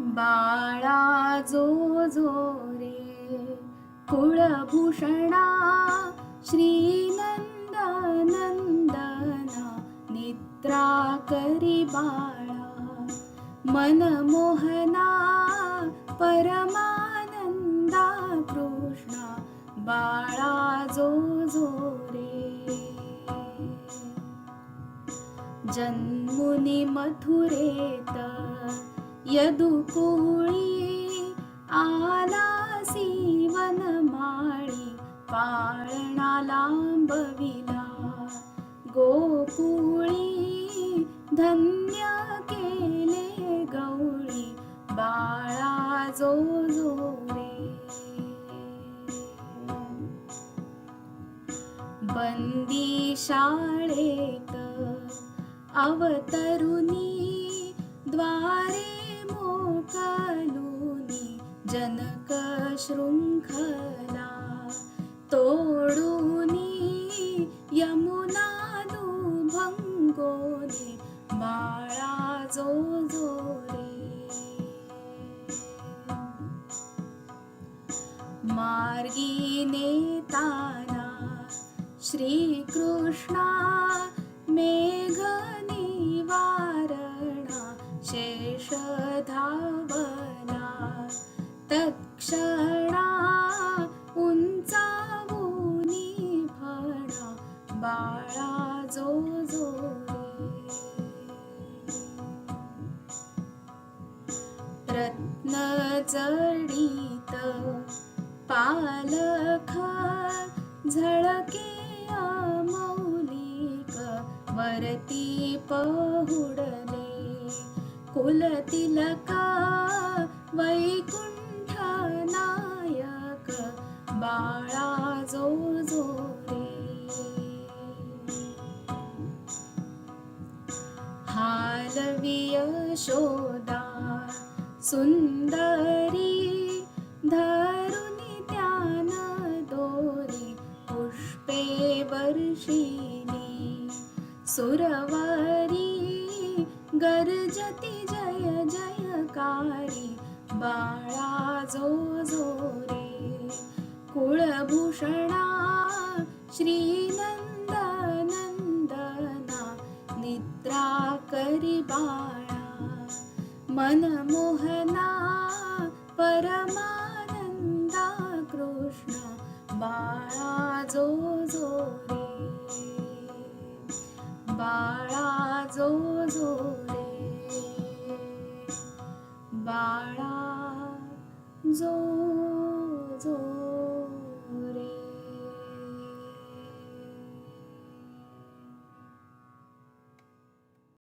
बाळा जो जो रे कुळभूषणा श्रीनंदनंदना निद्रा करी बाळा मनमोहना परमानंदा कृष्णा बाळा जो जो रे. जन्मुनी मथुरेत यदुकुळी आलासी वनमाळी पाळणा लांबविला. गोकुळी धन्य केले गवळी बाळा जो जो रे बंदी शाळेत अवतरुनी शृंखला तोडुनी यमुना दुभंगोने बाळा जो जो रे मार्गी नेताना श्रीकृष्णा मे रत्न जडित पालख झळके मौलिक वरती पहुडले कुलतिलका वैकुंठ नायक बाळा जो जोरे रे हालविय शोदा सुंदरी धरुनी त्यान दोरी पुष्पे वर्षिणी सुरवारी गर्जती जय जयकारी बाळा जो जो रे कुळभूषणा करी बाळा मनमोहना परमानंदा कृष्ण बाळा जो जो रे. बाळा जो जो रे. बाळा जो